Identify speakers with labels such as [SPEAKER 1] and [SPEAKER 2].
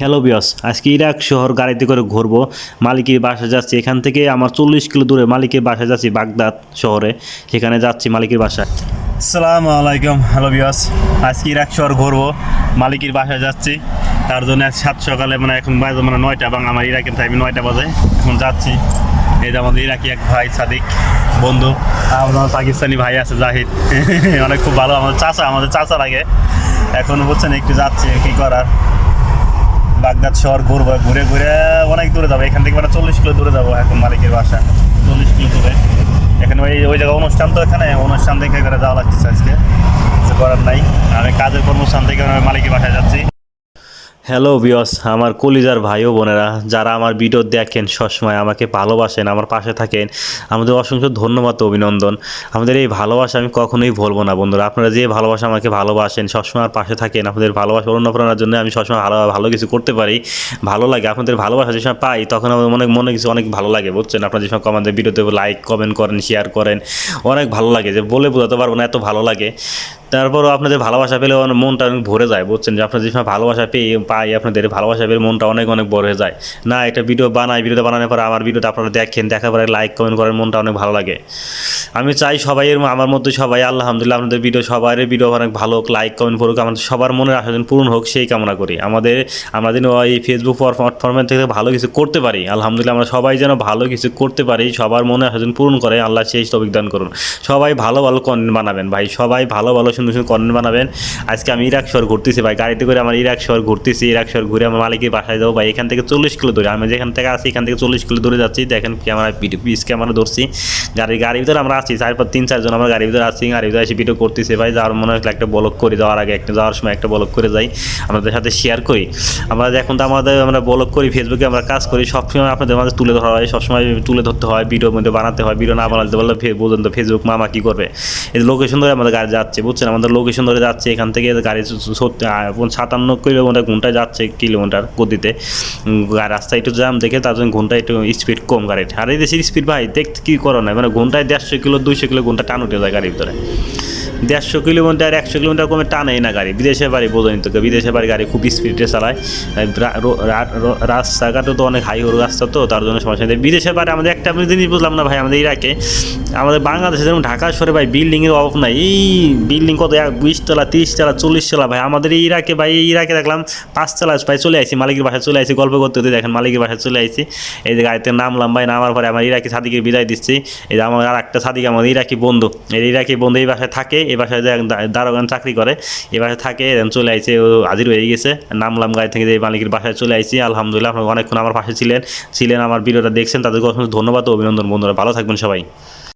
[SPEAKER 1] Hello বিয়স আজকে Iraq শহর গাড়িতে করে ঘুরবো। মালিকের বাসা যাচ্ছি এখান থেকে আমার চল্লিশ কিলো দূরে মালিকের বাসা যাচ্ছি বাগদাদ শহরে। সেখানে যাচ্ছি মালিকের বাসায়। সালাম আলাইকুম হ্যালো বিয়স আজকে ইরাক শহর ঘুরবো। মালিকের বাসায় যাচ্ছি। তার জন্য সাত সকালে মানে এখন বাজে মানে নয়টা, এবং আমার ইরাকের টাইমে নয়টা বাজে। এখন যাচ্ছি। এই যে আমাদের ইরাকি এক ভাই, সাদিক, বন্ধু আমার পাকিস্তানি ভাই আছে, জাহিদ। অনেক খুব ভালো, আমাদের চাচা আমাদের চাচা লাগে এখন বুঝছেন, একটু যাচ্ছি, কী করার। বাগদাদ শহর ঘুরবো, ঘুরে ঘুরে অনেক দূরে যাব। এখান থেকে মানে চল্লিশ কিলো দূরে যাব এখন মালিকের বাসা। চল্লিশ কিলো দূরে। এখানে ওই ওই জায়গায় অনুষ্ঠান তো এখানে। অনুষ্ঠান দেখে করে যাওয়া লাগছে আজকে। করার নাই। আমি কাজের কর্মস্থান থেকে মালিকের বাসায় যাচ্ছি। হ্যালো বিয়স আমার কলিজার ভাই ও বোনেরা, যারা আমার ভিডিও দেখেন সবসময় আমাকে ভালোবাসেন, আমার পাশে থাকেন, আমাদের অসংখ্য ধন্যবাদ অভিনন্দন। আমাদের এই ভালোবাসা আমি কখনোই ভুলবো না বন্ধুরা। আপনারা যে ভালোবাসা আমাকে ভালোবাসেন, সবসময় আমার পাশে থাকেন, আপনাদের ভালোবাসা অনুপ্রেরণার জন্য আমি সবসময় ভালো ভালো কিছু করতে পারি। ভালো লাগে, আপনাদের ভালোবাসা যে সময় পাই, তখন আমার মনে মনে কিছু অনেক ভালো লাগে, বুঝছেন? আপনারা যে সময় আমাদের ভিডিওতে লাইক কমেন্ট করেন শেয়ার করেন, অনেক ভালো লাগে, যে বলে বোঝাতে পারব না, এত ভালো লাগে। তারপরও আপনাদের ভালোবাসা পেলে মনটা অনেক ভরে যায়, বুঝছেন? যে আপনার যে ভালোবাসা পেয়ে পাই, আপনাদের ভালোবাসা পেলে মনটা অনেক অনেক বড় হয়ে যায়। না, একটা ভিডিও বানাই ভিডিওটা বানানোর পরে আমার ভিডিওটা আপনারা দেখেন, দেখার পরে লাইক কমেন্ট করেন, মনটা অনেক ভালো লাগে। আমি চাই সবাই আমার মধ্যে সবাই, আলহামদুলিল্লাহ, আপনাদের ভিডিও সবার ভিডিও অনেক ভালো হোক লাইক কমেন্ট করুক, আমাদের সবার মনের আশা যেন পূরণ হোক, সেই কামনা করি। আমাদের, আমরা যেন এই ফেসবুক প্ল্যাটফর্মের থেকে ভালো কিছু করতে পারি, আলহামদুলিল্লাহ, আমরা সবাই যেন ভালো কিছু করতে পারি, সবার মনে আশা যেন পূরণ করে, আল্লাহ সেই তবিক দান করুন। সবাই ভালো ভালো কন্টেন্ট বানাবেন, ভাই, সবাই ভালো ভালো সুন্দর সুন্দর কন্টেন্ট বানাবেন। আজকে আমি ইরাক শহর ঘুরতেছি ভাই, গাড়িতে করে আমার ইরাক শহর ঘুরতেছি, ইরাক শহর ঘুরে আমার মালিকের বাসায় যাব। ভাই, এখান থেকে চল্লিশ কিলো দূরে, আমি যেখান থেকে আছি, এখান থেকে চল্লিশ কিলো দূরে যাচ্ছি। দেখেন ক্যামেরা পিস ক্যামেরা ধরছি। গাড়ি গাড়ির ভিতরে আমরা আছি, চার তিন চারজন আমরা গাড়ির ভিতরে আছি, গাড়ির ভিতরে এসে ভিডিও করতেছি। ভাই, যাওয়ার মনে হয় একটা বলক করি যাওয়ার আগে, একটা যাওয়ার সময় একটা বলক করে যাই। আমাদের সাথে শেয়ার করি। আমরা এখন তো আমাদের, আমরা বলক করি ফেসবুকে আমরা কাজ করি, সবসময় আপনাদের মাঝে তুলে ধরা হয়, সবসময় তুলে ধরতে হয় ভিডিওর মধ্যে বানাতে হয় ভিডিও না বানাতে পারলে তো ফেসবুক মামা কী করবে? এই লোকেশন ধরে আমাদের গাড়ি যাচ্ছে, বুঝছেন আমাদের লোকেশন ধরে যাচ্ছে, এখান থেকে গাড়ি সাতান্ন কিলোমিটার ঘন্টায় যাচ্ছে কিলোমিটার গতিতে। রাস্তায় একটু জ্যাম দেখে তার জন্য ঘন্টায় একটু স্পিড কম গাড়ির আর এই দেশের স্পিড ভাই দেখতে কী করো না মানে ঘন্টায় দেড়শো কিলো, দুইশো কিলো ঘণ্টা টান উঠে যায় গাড়ির ভিতরে। দেড়শো কিলোমিটার, একশো কিলোমিটার কমে টানেই না গাড়ি। বিদেশে বাড়ি বোঝেনি তোকে। বিদেশে বাড়ি গাড়ি খুব স্পিডে চালায়। রাস্তাঘাটও তো অনেক হাই রাস্তা তো, তার জন্য সমস্যা নেই। বিদেশের বাড়ি আমাদের একটা জিনিস বুঝলাম না ভাই, আমাদের ইরাকে। আমাদের বাংলাদেশে যেমন ঢাকা শহরে ভাই বিল্ডিংয়ের অভাব নাই। এই বিল্ডিং কত, এক বিশ তলা তিরিশ তলা চল্লিশ তলা ভাই। আমাদের এই ইরাকে ভাই, এই ইরাকে দেখলাম পাঁচ তলা ভাই চলে আসি মালিকের বাসায় চলে আসি গল্প করতে করতে দেখেন মালিকের বাসায় চলে আসি এই যে গাড়িতে নামলাম ভাই, নামার পরে আমার ইরাকি সাদিকে বিদায় দিচ্ছি। এই যে আমার আর একটা সাদিক আমাদের ইরাকি বন্ধু। এই ইরাকি বন্ধু এই বাসায় থাকে এই বাসায় যে দারোগান চাকরি করে এ বাসায় থাকে চলে আইছে, ও হাজির হয়ে গেছে। নামলাম গাড়ি থেকে যে মালিকের বাসায় চলে আইছি, আলহামদুলিল্লাহ, আপনারা অনেকক্ষণ আমার পাশে ছিলেন। ছিলেন, আমার ভিডিওটা দেখছেন, তাদেরকে অসংখ্য ধন্যবাদ ও অভিনন্দন, বন্ধুরা। ভালো থাকবেন সবাই।